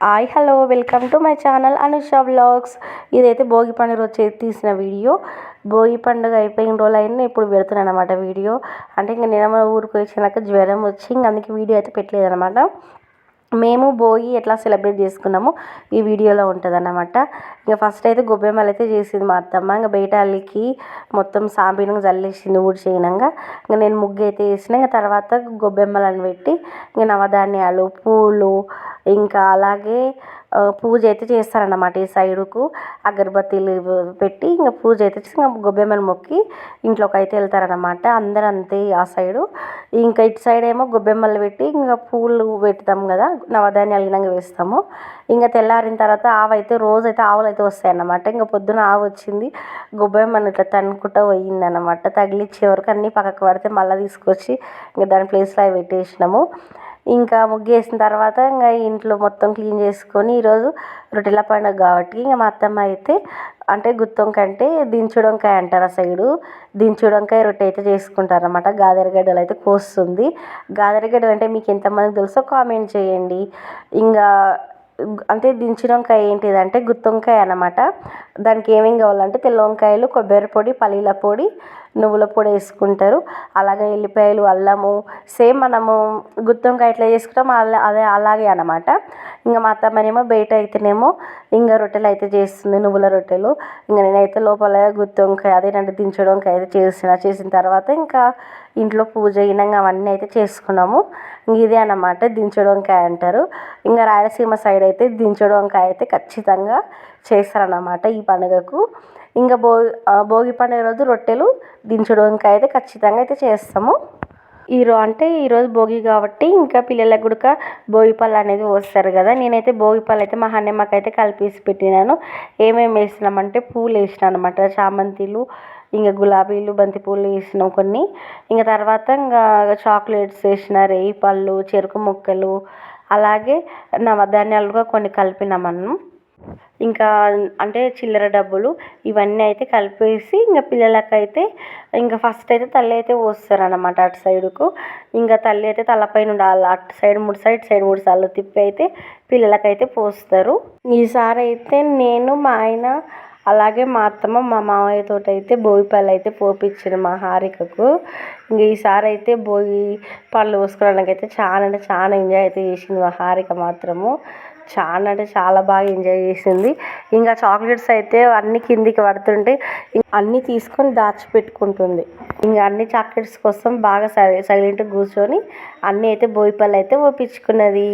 Hi hello welcome to my channel Anusha blogs ఇదైతే భోగి పండుగ రోజు తీసిన వీడియో. భోగి పండుగ అయిపోయిన రోజులు అయినా ఇప్పుడు పెడుతున్నాను అనమాట వీడియో. అంటే ఇంకా నేను ఊరికి వచ్చినాక జ్వరం వచ్చి ఇంక అందుకే వీడియో అయితే పెట్టలేదు అనమాట మేము భోగి ఎట్లా సెలబ్రేట్ చేసుకున్నాము ఈ వీడియోలో ఉంటుంది అన్నమాట ఇక ఫస్ట్ అయితే గొబ్బెమ్మలు అయితే చేసింది మా అత్తమ్మ. ఇంకా బయట అల్లికి మొత్తం చల్లేసింది జల్లేసింది ఊడ్చేయనంగా ఇంకా నేను ముగ్గు అయితే వేసిన. ఇంకా తర్వాత గొబ్బెమ్మలను పెట్టి ఇంకా నవధాన్యాలు పూలు ఇంకా అలాగే పూజ అయితే చేస్తారన్నమాట ఈ సైడుకు. అగరబత్తీలు పెట్టి ఇంకా పూజ అయితే ఇంకా గొబ్బెమ్మలు మొక్కి ఇంట్లోకి అయితే వెళ్తారనమాట అందరూ అంతే ఆ సైడు. ఇంకా ఇటు సైడ్ ఏమో గొబ్బెమ్మలు పెట్టి ఇంకా పూలు పెడతాం కదా నవధాన్యాలు వినంగా వేస్తాము. ఇంకా తెల్లారిన తర్వాత ఆవు అయితే రోజు అయితే ఆవులు అయితే వస్తాయి అన్నమాట ఇంకా పొద్దున ఆవు వచ్చింది గొబ్బెమ్మను ఇట్లా తనుకుంటూ పోయిందన్నమాట. తగిలిచ్చే వరకు అన్నీ పక్కకు పడితే మళ్ళీ తీసుకొచ్చి ఇంకా దాని ప్లేస్లో అవి పెట్టేసినాము. ఇంకా ముగ్గేసిన తర్వాత ఇంకా ఇంట్లో మొత్తం క్లీన్ చేసుకొని ఈరోజు రొట్టెల పండుగ కాబట్టి ఇంకా మా అత్తమ్మ అయితే అంటే గుత్తొంకాయ అంటే దించుడొంకాయ అంటారు ఆ సైడు. దించుడొంకాయ రొట్టె అయితే చేసుకుంటారు అనమాట గాదెరగడ్డలు అయితే కోస్తుంది. గాదెరగడ్డలు అంటే మీకు ఎంతమందికి తెలుసో కామెంట్ చేయండి. ఇంకా అంటే దించిన వంకాయ ఏంటిదంటే గుత్తి వంకాయ అనమాట దానికి ఏమేమి కావాలంటే తెల్ల వంకాయలు కొబ్బరి పొడి పల్లీల పొడి నువ్వుల పొడి వేసుకుంటారు. అలాగే ఎల్లిపాయలు అల్లము సేమ్ మనము గుత్తి వంకాయ ఎట్లా చేసుకుంటామో అలా అదే అలాగే అనమాట ఇంకా మా అత్తమ్మనేమో బయట అయితేనేమో ఇంకా రొట్టెలు అయితే చేస్తుంది నువ్వుల రొట్టెలు. ఇంకా నేనైతే లోపల గుత్తి వంకాయ అదేనంటే దించడం వంకాయ అయితే చేసిన చేసిన తర్వాత ఇంకా ఇంట్లో పూజ అయినాక అవన్నీ అయితే చేసుకున్నాము. ఇదే అన్నమాట దించడం వంకాయ అంటారు. ఇంకా రాయలసీమ సైడ్ అయితే దించడం వంకాయ అయితే ఖచ్చితంగా చేస్తారన్నమాట ఈ పండుగకు. ఇంకా భోగి భోగి పండుగ రోజు రొట్టెలు దించడం వంకాయ అయితే ఖచ్చితంగా అయితే చేస్తాము. ఈరో అంటే ఈరోజు భోగి కాబట్టి ఇంకా పిల్లలకు కూడా భోగి పళ్ళు అనేది పోస్తారు కదా. నేనైతే భోగి పళ్ళు అయితే మా హన్నమ్మకి అయితే కలిపేసి పెట్టినాను. ఏమేమి వేసినామంటే పూలు వేసినా అనమాట చామంతిలు ఇంకా గులాబీలు బంతి పూలు వేసినాం కొన్ని. ఇంకా తర్వాత ఇంకా చాక్లెట్స్ వేసిన రేయి పళ్ళు చెరుకు ముక్కలు అలాగే నవధాన్యాలుగా కొన్ని కలిపినాం మనం ఇంకా అంటే చిల్లర డబ్బులు ఇవన్నీ అయితే కలిపేసి ఇంకా పిల్లలకైతే ఇంకా ఫస్ట్ అయితే తల్లి అయితే పోస్తారు అనమాట అటు సైడుకు. ఇంకా తల్లి అయితే తలపైన ఉండాలి. అటు సైడ్ మూడు సైడ్ సైడ్ మూడు సార్లు తిప్పి అయితే పిల్లలకైతే పోస్తారు. ఈసారి అయితే నేను మా ఆయన అలాగే మా అత్తమ్మ మా మామయ్యతో అయితే భోగి పళ్ళు అయితే పోపించింది మా హారికకు. ఇంక ఈసారి అయితే భోగి పళ్ళు పోసుకోవడానికి అయితే చాలా అంటే చాలా ఎంజాయ్ అయితే చేసింది మా హారిక మాత్రము. చాలా అంటే చాలా బాగా ఎంజాయ్ చేసింది. ఇంకా చాక్లెట్స్ అయితే అన్ని కిందికి పడుతుంటే అన్నీ తీసుకొని దాచిపెట్టుకుంటుంది. ఇంకా అన్ని చాక్లెట్స్ కోసం బాగా సైలెంట్గా కూర్చొని అన్నీ అయితే బోయిపల్లి అయితే ఒప్పించుకున్నది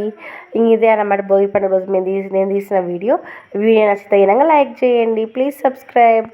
ఇంక ఇదే అన్నమాట భోగి పండుగ రోజు మేము తీసి నేను తీసిన వీడియో. వీడియో నచ్చితే లైక్ చేయండి. Please subscribe.